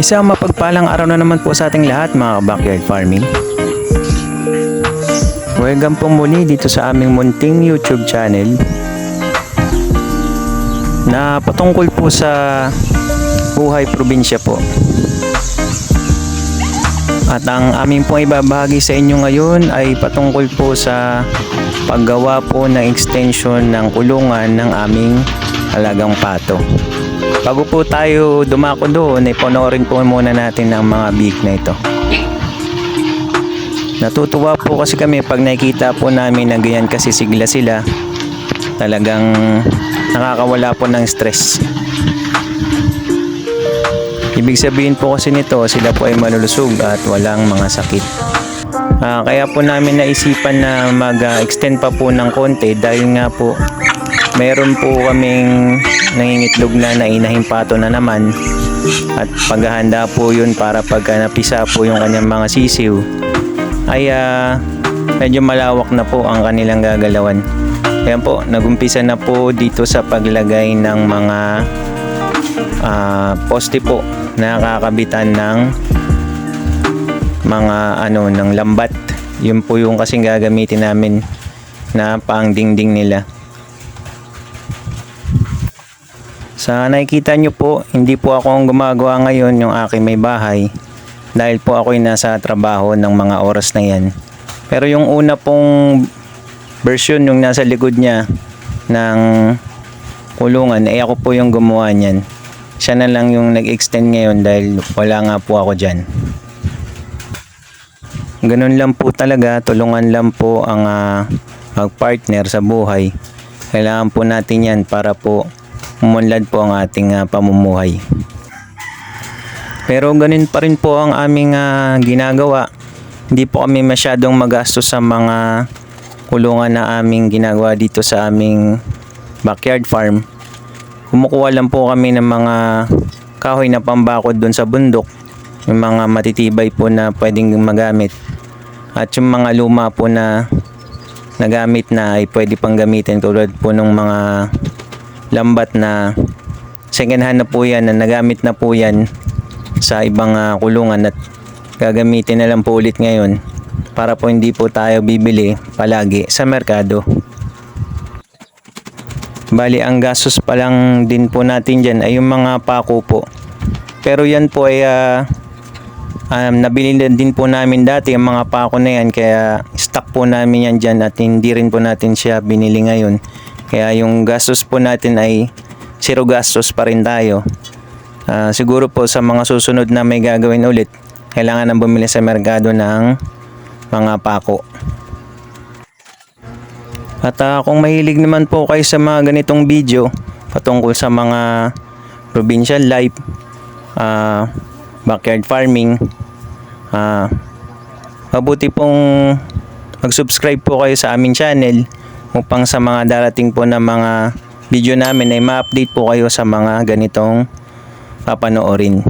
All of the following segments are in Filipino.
Isang mapagpalang araw na naman po sa ating lahat mga backyard farming. Welcome po muli dito sa aming munting YouTube channel na patungkol po sa buhay probinsya po. At ang aming pong ibabahagi sa inyo ngayon ay patungkol po sa paggawa po ng extension ng kulungan ng aming alagang pato. Bago po tayo dumako doon, ay panoorin po muna natin ang mga big na ito. Natutuwa po kasi kami pag nakikita po namin na ganyan kasi sigla sila. Talagang nakakawala po ng stress. Ibig sabihin po kasi nito, sila po ay malulusog at walang mga sakit. Ah, kaya po namin naisipan na mag-extend pa po ng konti dahil nga po meron po kaming nangingitlog na nainahing pato na naman at paghahanda po yun para pagka napisa po yung kanyang mga sisiw ay ah, medyo malawak na po ang kanilang gagalawan. Ayan po, nagumpisa na po dito sa paglagay ng mga ah, poste po na kakabitan ng mga ano ng lambat. Yun po yung kasing gagamitin namin na pang dingding nila. Sa nakikita nyo po, hindi po ako ang gumagawa ngayon yung aking may bahay dahil po ako'y nasa trabaho ng mga oras na yan. Pero yung una pong version yung nasa likod niya ng kulungan, eh ako po yung gumawa niyan. Siya na lang yung nag-extend ngayon dahil wala nga po ako dyan. Ganun lang po talaga, tulungan lang po ang ah, mag-partner sa buhay. Kailangan po natin yan para po umunlad po ang ating ah, pamumuhay. Pero ganun pa rin po ang aming ah, ginagawa. Hindi po kami masyadong magastos sa mga kulungan na aming ginagawa dito sa aming backyard farm. Kumukuha lang po kami ng mga kahoy na pambakod doon sa bundok. Yung mga matitibay po na pwedeng magamit. At yung mga luma po na nagamit na ay pwede pang gamitin tulad po ng mga lambat na second hand na po yan na nagamit na po yan sa ibang ah, kulungan at gagamitin na lang po ulit ngayon para po hindi po tayo bibili palagi sa merkado. Bali, ang gastos pa lang din po natin dyan ay yung mga pako po. Pero yan po ay ah, um, nabili na din po namin dati ang mga pako na yan kaya stock po namin yan dyan at hindi rin po natin siya binili ngayon. Kaya yung gastos po natin ay zero gastos pa rin tayo. Ah, siguro po sa mga susunod na may gagawin ulit, kailangan na bumili sa merkado ng mga pako. At ah, kung mahilig naman po kayo sa mga ganitong video patungkol sa mga provincial life, ah, backyard farming, ah, mabuti pong mag-subscribe po kayo sa aming channel upang sa mga darating po na mga video namin ay ma-update po kayo sa mga ganitong papanoorin.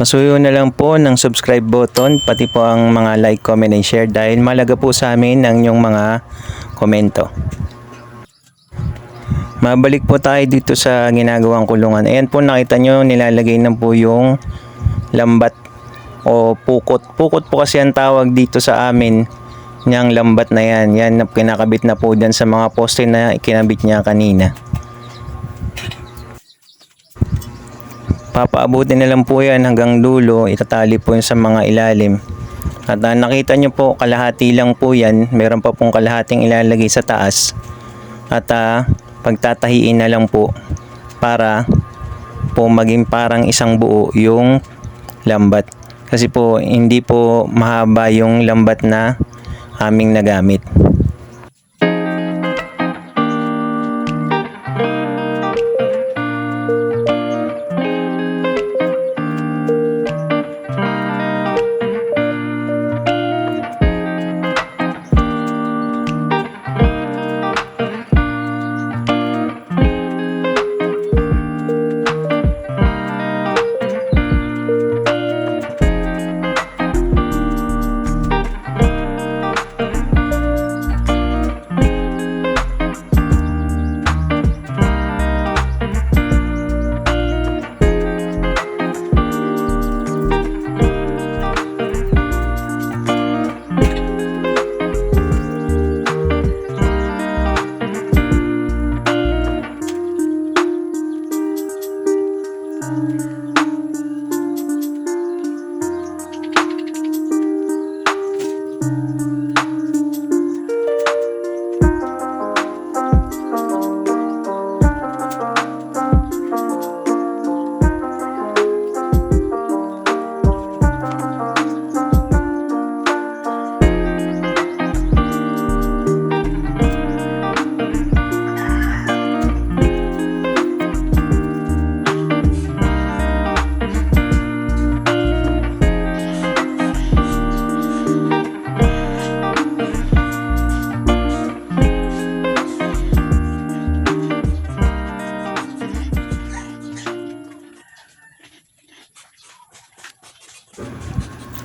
Pasuyo na lang po ng subscribe button pati po ang mga like, comment, and share dahil malaga po sa amin ang inyong mga komento. Mabalik po tayo dito sa ginagawang kulungan. Ayan po nakita nyo nilalagay na po yung lambat o pukot. Pukot po kasi ang tawag dito sa amin niyang lambat na yan. Yan na kinakabit na po dyan sa mga poste na kinabit niya kanina. Papaabutin na lang po yan hanggang dulo. Itatali po yun sa mga ilalim. At ah, nakita nyo po, kalahati lang po yan. Meron pa pong kalahating ilalagay sa taas. At ah, pagtatahiin na lang po para po maging parang isang buo yung lambat. Kasi po hindi po mahaba yung lambat na aming nagamit.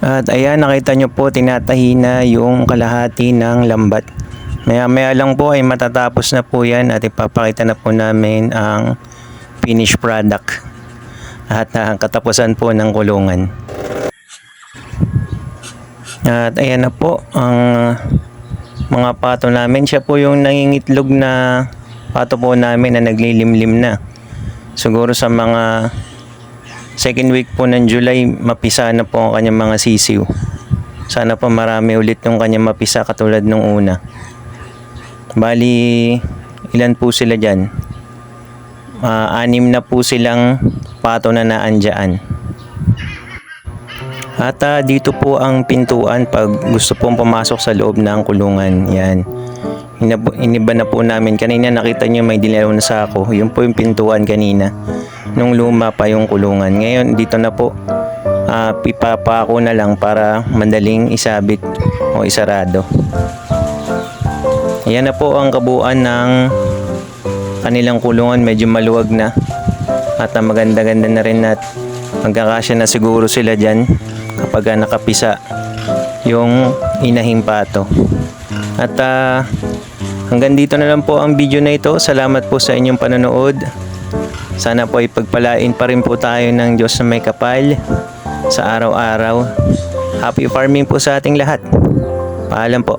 At ayan, nakita nyo po, tinatahi na yung kalahati ng lambat. Maya maya lang po ay matatapos na po yan at ipapakita na po namin ang finished product at ang katapusan po ng kulungan. At ayan na po ang mga pato namin. Siya po yung nangingitlog na pato po namin na naglilimlim na. Siguro sa mga second week po ng July, mapisa na po ang kanyang mga sisiw. Sana po marami ulit yung kanyang mapisa katulad nung una. Bali, ilan po sila dyan? Ah, anim na po silang pato na naandyan. At ah, dito po ang pintuan pag gusto pong pumasok sa loob ng kulungan. Yan. Iniba na po namin. Kanina nakita nyo may dilaw na sako. Yun po yung pintuan kanina. Nung luma pa yung kulungan. Ngayon dito na po. ah, pipapako na lang para madaling isabit o isarado. Yan na po ang kabuuan ng kanilang kulungan. Medyo maluwag na. At ah, maganda-ganda na rin at magkakasya na siguro sila dyan kapag ah, nakapisa yung inahing pato. At ah, hanggang dito na lang po ang video na ito. Salamat po sa inyong panonood. Sana po ay pagpalain pa rin po tayo ng Diyos na may kapal sa araw-araw. Happy farming po sa ating lahat. Paalam po.